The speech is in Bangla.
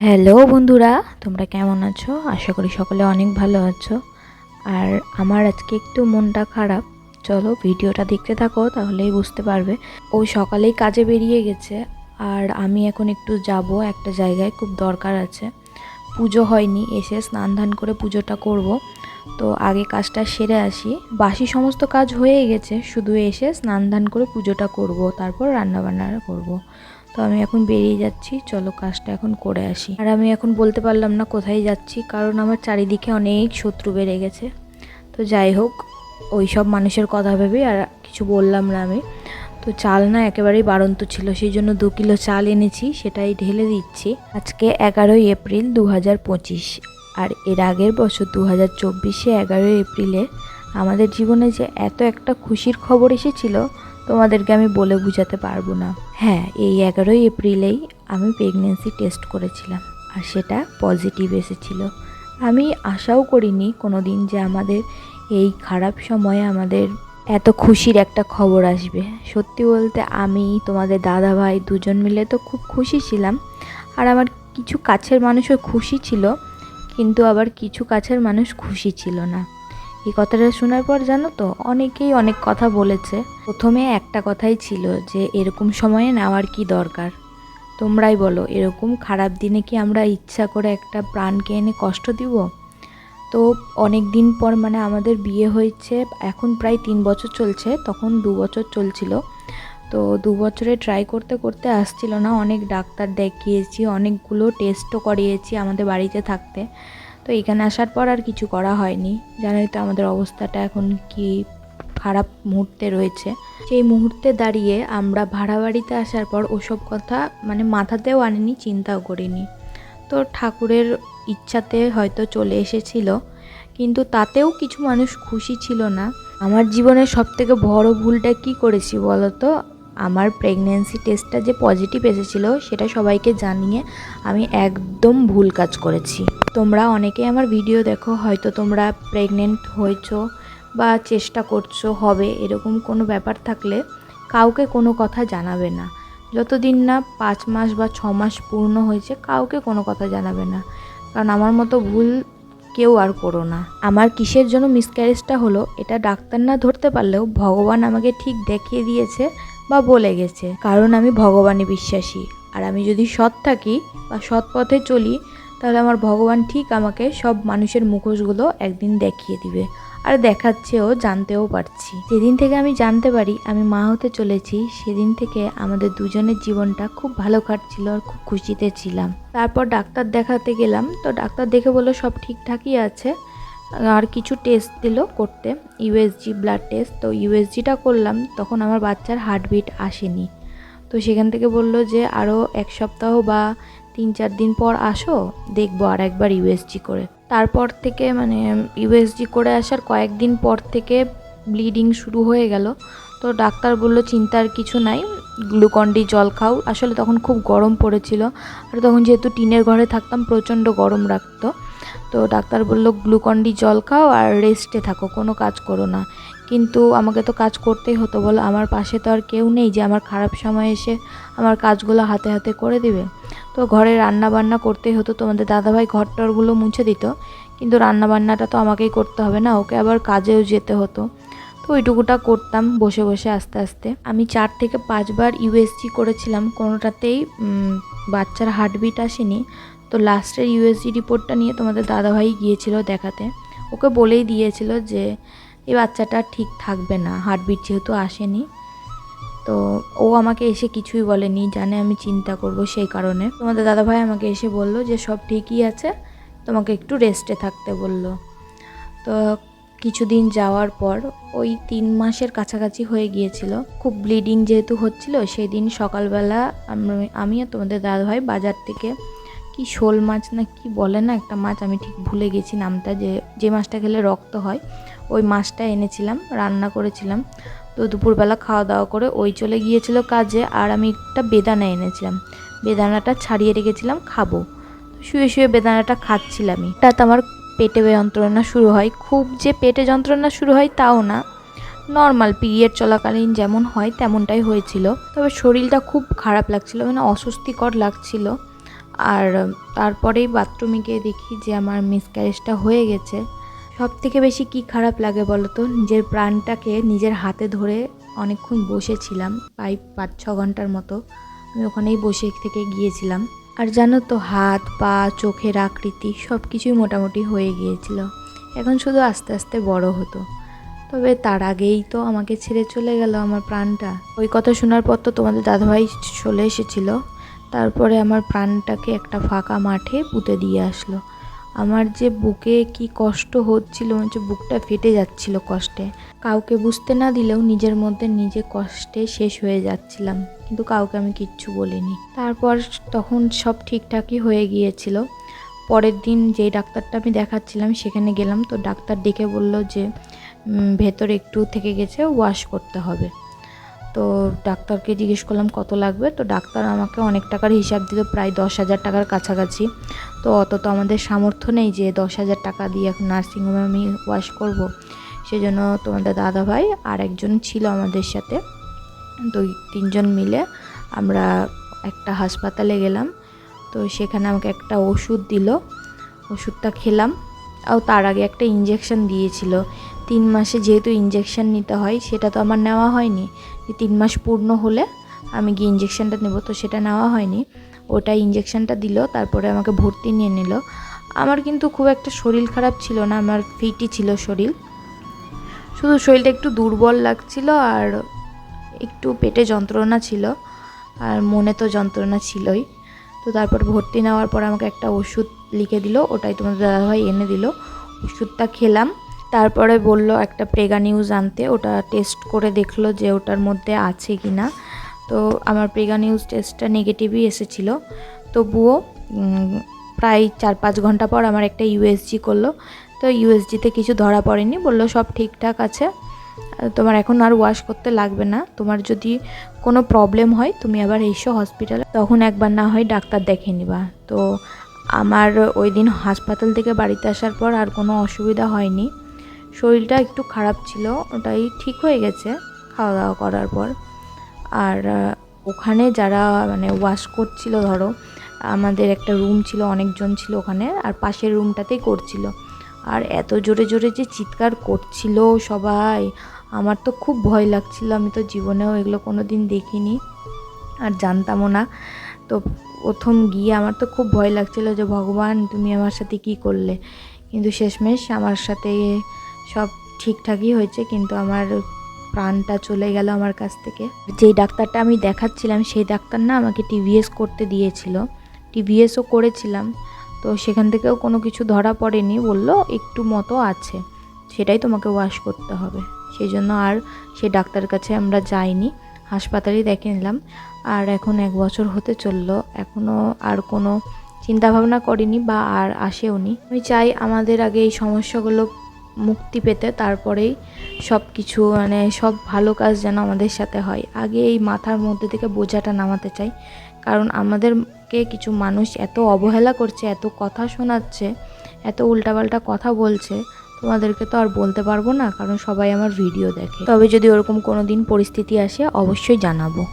হ্যালো বন্ধুরা, তোমরা কেমন আছো? আশা করি সকলে অনেক ভালো আছো। আর আমার আজকে একটু মনটা খারাপ। চলো, ভিডিওটা দেখতে থাকো, তাহলেই বুঝতে পারবে। ও সকালেই কাজে বেরিয়ে গেছে, আর আমি এখন একটু যাব, একটা জায়গায় খুব দরকার আছে। পুজো হয়নি, এসে স্নান ধান করে পুজোটা করব। তো আগে কাজটা সেরে আসি। বাসি সমস্ত কাজ হয়ে গেছে, শুধু এসে স্নান ধান করে পুজোটা করব, তারপর রান্না বান্না করব। তো আমি এখন বেরিয়ে যাচ্ছি। চলো কাজটা এখন করে আসি। আর আমি এখন বলতে পারলাম না কোথায় যাচ্ছি, কারণ আমার চারিদিকে অনেক শত্রু বেড়ে গেছে। তো যাই হোক, ওই সব মানুষের কথা ভেবে আর কিছু বললাম না আমি। তো চাল না একেবারেই বাড়ন্ত ছিল, সেই জন্য দু কিলো চাল এনেছি, সেটাই ঢেলে দিচ্ছি। আজকে এগারোই এপ্রিল দু হাজার পঁচিশ, আর এর আগের বছর দু হাজার চব্বিশে এগারোই এপ্রিলে আমাদের জীবনে যে এত একটা খুশির খবর এসেছিল তোমাদেরকে আমি বলে বোঝাতে পারব না। হ্যাঁ এই এগারোই এপ্রিলেই আমি প্রেগনেন্সি টেস্ট করেছিলাম আর সেটা পজিটিভ এসেছিল। আমি আশাও করিনি কোনো দিন যে আমাদের এই খারাপ সময়ে আমাদের এত খুশির একটা খবর আসবে। সত্যি বলতে আমি, তোমাদের দাদা ভাই দুজন মিলে তো খুব খুশি ছিলাম। আর আমার কিছু কাছের মানুষও খুশি ছিল, কিন্তু আবার কিছু কাছের মানুষ খুশি ছিল না। এই কথাটা শোনার পর জানো তো, অনেকেই অনেক কথা বলেছে। প্রথমে একটা কথাই ছিল যে, এরকম সময়ে নেওয়ার কি দরকার? তোমরাই বলো, এরকম খারাপ দিনে কি আমরা ইচ্ছা করে একটা প্রাণকে এনে কষ্ট দিব? তো অনেক দিন পর মানে আমাদের বিয়ে হয়েছে, এখন প্রায় তিন বছর চলছে, তখন দু বছর চলছিল। তো দু বছরে ট্রাই করতে করতে আসছিল না, অনেক ডাক্তার দেখিয়েছি, অনেকগুলো টেস্টও করিয়েছি আমাদের বাড়িতে থাকতে। তো এখানে আসার পর আর কিছু করা হয়নি। জানোই তো আমাদের অবস্থাটা এখন কি খারাপ মুহূর্তে রয়েছে। সেই মুহূর্তে দাঁড়িয়ে আমরা ভাড়া বাড়িতে আসার পর ওসব কথা মানে মাথাতেও আনিনি, চিন্তাও করিনি। তো ঠাকুরের ইচ্ছাতে হয়তো চলে এসেছিল, কিন্তু তাতেও কিছু মানুষ খুশি ছিল না। আমার জীবনের সবথেকে বড় ভুলটা কি করেছি বলো তো আমার প্রেগনেন্সি টেস্টটা যে পজিটিভ এসেছিল, সেটা সবাইকে জানিয়ে আমি একদম ভুল কাজ করেছি। তোমরা অনেকে আমার ভিডিও দেখো, হয়তো তোমরা প্রেগনেন্ট হয়েছো বা চেষ্টা করছ, হবে এরকম কোনো ব্যাপার থাকলে কাউকে কোনো কথা জানাবে না। যতদিন না পাঁচ মাস বা ছ মাস পূর্ণ হয়েছে, কাউকে কোনো কথা জানাবে না। কারণ আমার মতো ভুল কেউ আর করো না। আমার কিসের জন্য মিসক্যারেজটা হলো, এটা ডাক্তার না ধরতে পারলেও ভগবান আমাকে ঠিক দেখিয়ে দিয়েছে বা বলে গেছে। কারণ আমি ভগবানে বিশ্বাসী। আর আমি যদি সৎ থাকি বা সৎ পথে চলি তাহলে আমার ভগবান ঠিক আমাকে সব মানুষের মুখোশগুলো একদিন দেখিয়ে দিবে। আর দেখাচ্ছেও, জানতেও পারছি। যেদিন থেকে আমি জানতে পারি আমি মা হতে চলেছি, সেদিন থেকে আমাদের দুজনের জীবনটা খুব ভালো কাটছিল আর খুব খুশিতে ছিলাম। তারপর ডাক্তার দেখাতে গেলাম, তো ডাক্তার দেখে বলল সব ঠিকঠাকই আছে। আর কিছু টেস্ট দিল করতে ইউএসজি ব্লাড টেস্ট তো ইউএসজিটা করলাম, তখন আমার বাচ্চার হার্টবিট আসেনি। তো সেখান থেকে বলল যে আরও এক সপ্তাহ বা তিন চার দিন পর আসো, দেখব আর একবার ইউএসজি করে। তারপর থেকে মানে ইউএসজি করে আসার কয়েকদিন পর থেকে ব্লিডিং শুরু হয়ে গেল। তো ডাক্তার বলল, চিন্তার কিছু নাই গ্লুকন্ডি জল খাও। আসলে তখন খুব গরম পড়েছিল। আর তখন যেহেতু টিনের ঘরে থাকতাম, প্রচণ্ড গরম রাখতো তো ডাক্তার বলল গ্লুকন্ডি জল খাও আর রেস্টে থাকো, কোনো কাজ করো না। কিন্তু আমাকে তো কাজ করতেই হতো, বলো, আমার পাশে তো আর কেউ নেই যে আমার খারাপ সময় এসে আমার কাজগুলো হাতে হাতে করে দিবে। তো ঘরে রান্না বান্না করতেই হতো, তোমাদের দাদাভাই ঘর টরগুলো মুছে দিত, কিন্তু রান্না বান্নাটা তো আমাকেই করতে হবে না, ওকে আবার কাজেও যেতে হতো। তো ওইটুকুটা করতাম বসে বসে আস্তে আস্তে। আমি চার থেকে পাঁচবার ইউএসজি করেছিলাম, কোনোটাতেই বাচ্চার হার্টবিট আসেনি। তো লাস্টের ইউএসজি রিপোর্টটা নিয়ে তোমাদের দাদাভাই গিয়েছিল দেখাতে। ওকে বলেই দিয়েছিল যে, এই বাচ্চাটা ঠিক থাকবে না হার্টবিট যেহেতু আসেনি। তো ও আমাকে এসে কিছুই বলেনি, জানে আমি চিন্তা করব সেই কারণে। তোমাদের দাদাভাই আমাকে এসে বলল যে, সব ঠিকই আছে, তোমাকে একটু রেস্টে থাকতে বলল। তো কিছুদিন যাওয়ার পর ওই তিন মাসের কাছাকাছি হয়ে গিয়েছিল। খুব ব্লিডিং যেহেতু হচ্ছিল, সেই দিন সকালবেলা আমি আর তোমাদের দাদাভাই বাজার থেকে কি শোল মাছ না কি বলে না একটা মাছ, আমি ঠিক ভুলে গেছি নামটা, যে যে মাছটা খেলে রক্ত হয়, ওই মাছটা এনেছিলাম, রান্না করেছিলাম। তো দুপুরবেলা খাওয়া দাওয়া করে ওই চলে গিয়েছিল কাজে, আর আমি একটা বেদানা এনেছিলাম। বেদানাটা ছাড়িয়ে রেখেছিলাম, খাব। শুয়ে শুয়ে বেদানাটা খাচ্ছিলামই। হঠাৎ আমার পেটে যন্ত্রণা শুরু হয়। খুব যে পেটে যন্ত্রণা শুরু হয় তাও না। নর্মাল পিরিয়ড চলাকালীন যেমন হয়, তেমনটাই হয়েছিল। তবে শরীরটা খুব খারাপ লাগছিল মানে অস্বস্তিকর লাগছিল। আর তারপরেই বাথরুমে গিয়ে দেখি যে আমার মিসক্যারেজটা হয়ে গেছে। সব থেকে বেশি কি খারাপ লাগে বলো তো নিজের প্রাণটাকে নিজের হাতে ধরে অনেকক্ষণ বসেছিলাম, প্রায় পাঁচ ছ ঘণ্টার মতো। আমি ওখানেই বসে থেকে গিয়েছিলাম। আর জানো তো, হাত, পা, চোখের আকৃতি সব কিছুই মোটামুটি হয়ে গিয়েছিল। এখন শুধু আস্তে আস্তে বড় হতো। তবে তার আগেই তো আমাকে ছেড়ে চলে গেল আমার প্রাণটা। ওই কথা শোনার পর তো তোমাদের দাদাভাই চলে এসেছিল। তারপরে আমার প্রাণটাকে একটা ফাঁকা মাঠে পুঁতে দিয়ে আসলো। আমার যে বুকে কি কষ্ট হচ্ছিল হচ্ছে বুকটা ফেটে যাচ্ছিল কষ্টে। কাউকে বুঝতে না দিলেও নিজের মধ্যে নিজে কষ্টে শেষ হয়ে যাচ্ছিলাম, কিন্তু কাউকে আমি কিচ্ছু বলিনি। তারপর তখন সব ঠিকঠাকই হয়ে গিয়েছিল। পরের দিন যেই ডাক্তারটা আমি দেখাচ্ছিলাম, সেখানে গেলাম তো ডাক্তার ডেকে বলল যে ভেতরে একটু থেকে গেছে ওয়াশ করতে হবে। তো ডাক্তারকে জিজ্ঞেস করলাম, কত লাগবে? তো ডাক্তার আমাকে অনেক টাকার হিসাব দিল, প্রায় দশ হাজার টাকার কাছাকাছি। তো অত তো আমাদের সামর্থ্য নেই যে দশ হাজার টাকা দিয়ে এখন নার্সিংহোমে আমি ওয়াশ করব। সেজন্য তোমাদের দাদা ভাই আর একজন ছিল আমাদের সাথে। এই তিনজন মিলে আমরা একটা হাসপাতালে গেলাম। তো সেখানে আমাকে একটা ওষুধ দিল। ওষুধটা খেলাম। আর তার আগে একটা ইঞ্জেকশন দিয়েছিল। তিন মাসে যেহেতু ইঞ্জেকশন নিতে হয়, সেটা তো আমার নেওয়া হয়নি। যে তিন মাস পূর্ণ হলে আমি গিয়ে ইঞ্জেকশনটা নেব, তো সেটা নেওয়া হয়নি। ওটা ইঞ্জেকশনটা দিল, তারপরে আমাকে ভর্তি নিয়ে নিল। আমার কিন্তু খুব একটা শরীর খারাপ ছিল না, আমার ফিটই ছিল শরীর। শুধু শরীরটা একটু দুর্বল লাগছিল আর একটু পেটে যন্ত্রণা ছিল, আর মনে তো যন্ত্রণা ছিলই। তো তারপর ভর্তি নেওয়ার পর আমাকে একটা ওষুধ লিখে দিল, ওটাই তোমাদের দাদাভাই এনে দিল। ওষুধটা খেলাম তারপরে বলল একটা প্রেগা নিউজ আনতে, ওটা টেস্ট করে দেখল যে ওটার মধ্যে আছে কি না তো আমার প্রেগা নিউজ টেস্টটা নেগেটিভই এসেছিল। তবুও প্রায় চার পাঁচ ঘণ্টা পর আমার একটা ইউএসজি করল। তো ইউএসজিতে কিছু ধরা পড়েনি, বলল সব ঠিকঠাক আছে। তোমার এখন আর ওয়াশ করতে লাগবে না। তোমার যদি কোনো প্রবলেম হয়, তুমি আবার এসো হসপিটালে তখন একবার না হয় ডাক্তার দেখে নিবা। তো আমার ওই দিন হাসপাতাল থেকে বাড়িতে আসার পর আর কোনো অসুবিধা হয়নি। শরীরটা একটু খারাপ ছিল, ওটাই ঠিক হয়ে গেছে খাওয়া দাওয়া করার পর। আর ওখানে যারা মানে ওয়াশ করছিল, ধরো, আমাদের একটা রুম ছিল, অনেকজন ছিল ওখানে, আর পাশের রুমটাতেই করছিল। আর এত জোরে জোরে যে চিৎকার করছিল সবাই, আমার তো খুব ভয় লাগছিল, আমি তো জীবনেও এগুলো কোনো দিন দেখিনি আর জানতামও না। তো প্রথম গিয়ে আমার তো খুব ভয় লাগছিল যে, ভগবান, তুমি আমার সাথে কি করলে? কিন্তু শেষমেশ আমার সাথে সব ঠিকঠাকই হয়েছে, কিন্তু আমার প্রাণটা চলে গেল আমার কাছ থেকে। যেই ডাক্তারটা আমি দেখাচ্ছিলাম, সেই ডাক্তার না আমাকে টিভিএস করতে দিয়েছিল। টিভিএসও করেছিলাম, তো সেখান থেকেও কোনো কিছু ধরা পড়েনি, বলল একটু মতো আছে, সেটাই তোমাকে ওয়াশ করতে হবে। সেই জন্য আর সে ডাক্তার কাছে আমরা যাইনি, হাসপাতালেই দেখে নিলাম। আর এখন এক বছর হতে চলল এখনও আর কোনো চিন্তাভাবনা করিনি বা আর আসেওনি। আমি চাই আমাদের আগে এই সমস্যাগুলো মুক্তি পেতে তারপরেই সব কিছু মানে সব ভালো কাজ যেন আমাদের সাথে হয়। আগে এই মাথার মধ্যে থেকে বোঝাটা নামাতে চাই। কারণ আমাদেরকে কিছু মানুষ এত অবহেলা করছে, এত কথা শোনাচ্ছে, এত উল্টাপাল্টা কথা বলছে, তোমাদেরকে তো আর বলতে পারব না, কারণ সবাই আমার ভিডিও দেখে। তবে যদি ওরকম কোনো দিন পরিস্থিতি আসে, অবশ্যই জানাব।